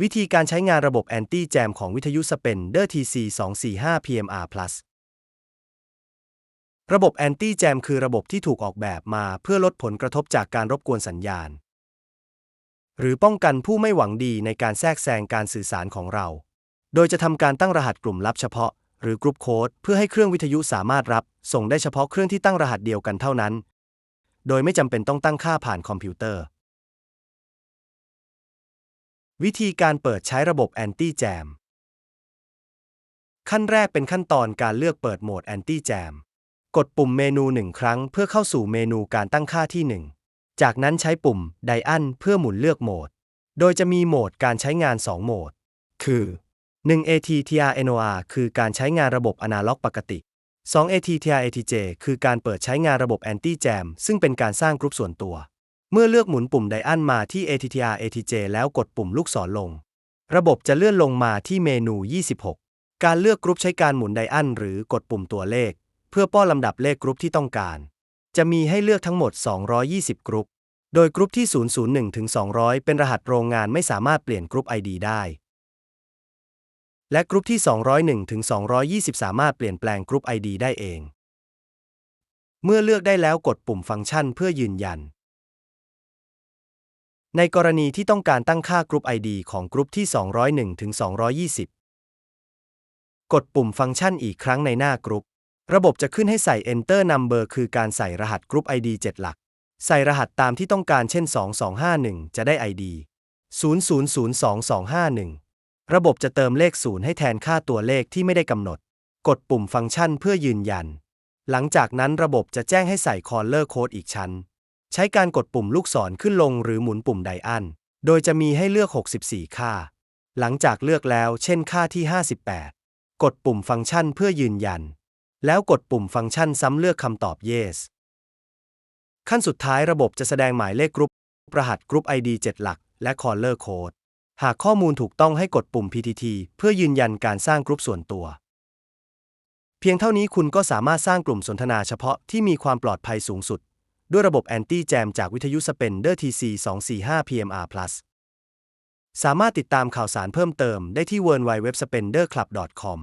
วิธีการใช้งานระบบแอนตี้แจมของวิทยุ Spender TC 245 PMR Plus ระบบแอนตี้แจมคือระบบที่ถูกออกแบบมาเพื่อลดผลกระทบจากการรบกวนสัญญาณ หรือป้องกันผู้ไม่หวังดีในการแทรกแซงการสื่อสารของเรา โดยจะทำการตั้งรหัสกลุ่มลับเฉพาะ หรือกรุ๊ปโค้ดเพื่อให้เครื่องวิทยุสามารถรับ ส่งได้เฉพาะเครื่องที่ตั้งรหัสเดียวกันเท่านั้น โดยไม่จำเป็นต้องตั้งค่าผ่านคอมพิวเตอร์ วิธีการเปิดใช้ระบบแอนตี้แจมขั้นแรกเป็นขั้นตอนการเลือกเปิดโหมดแอนตี้แจมกดปุ่มเมนูหนึ่งครั้งเพื่อเข้าสู่เมนูการตั้งค่าที่ 1 จากนั้นใช้ปุ่มไดอันเพื่อหมุนเลือกโหมด โดยจะมีโหมดการใช้งาน 2 โหมด คือ 1 ATTRNOR คือการใช้งานระบบอนาล็อกปกติ 2 ATTRATJ คือการเปิดใช้งานระบบแอนตี้แจมซึ่งเป็นการสร้างกรุ๊ปส่วนตัว เมื่อเลือกหมุนปุ่มไดอันมาที่ ATTR ATJ แล้วกดปุ่มลูกศรลง ระบบจะเลื่อนลงมาที่เมนู 26 การเลือกกรุ๊ปใช้การหมุนไดอันหรือกดปุ่มตัวเลข เพื่อป้อนลำดับเลขกรุ๊ปที่ต้องการ จะมีให้เลือกทั้งหมด 220 กรุ๊ป โดยกรุ๊ปที่ 001 ถึง 200 เป็นรหัสโรงงานไม่สามารถเปลี่ยนกรุ๊ป ID ได้ และกรุ๊ปที่ 201 ถึง 220 สามารถเปลี่ยนแปลงกรุ๊ป ID ได้เอง เมื่อเลือกได้แล้วกดปุ่มฟังก์ชันเพื่อยืนยัน ในกรณีที่ต้องการตั้งค่ากรุ๊ป ID ของกรุ๊ปที่ 201ถึง220 กดปุ่มฟังก์ชันอีกครั้งในหน้ากรุ๊ป ระบบจะขึ้นให้ใส่ Enter Number คือการใส่รหัสกรุ๊ป ID 7 หลัก ใส่รหัสตามที่ต้องการเช่น 2251 จะได้ ID 00022251 ระบบจะเติมเลข 0 ให้แทนค่าตัวเลขที่ไม่ได้กำหนด กดปุ่มฟังก์ชันเพื่อยืนยัน หลังจากนั้นระบบจะแจ้งให้ใส่ Caller Code อีกชั้น ใช้การกดปุ่มลูกศรขึ้นลงหรือหมุนปุ่มไดอัน โดยจะมีให้เลือก 64 ค่า หลังจากเลือกแล้ว เช่นค่าที่ 58 กดปุ่มฟังก์ชันเพื่อยืนยัน แล้วกดปุ่มฟังก์ชันซ้ำเลือกคำตอบ yes ขั้นสุดท้ายระบบจะแสดงหมายเลขกรุ๊ปรหัสกรุ๊ป ID 7 หลัก และ Caller Code หากข้อมูลถูกต้องให้กดปุ่ม PTT เพื่อยืนยันการสร้างกรุ๊ปส่วนตัว เพียงเท่านี้คุณก็สามารถสร้างกลุ่มสนทนาเฉพาะที่มีความปลอดภัยสูงสุด ด้วยระบบแอนตี้แจมจากวิทยุ Spender TC 245 PMR Plus สามารถติดตามข่าวสารเพิ่มเติมได้ที่ www.spenderclub.com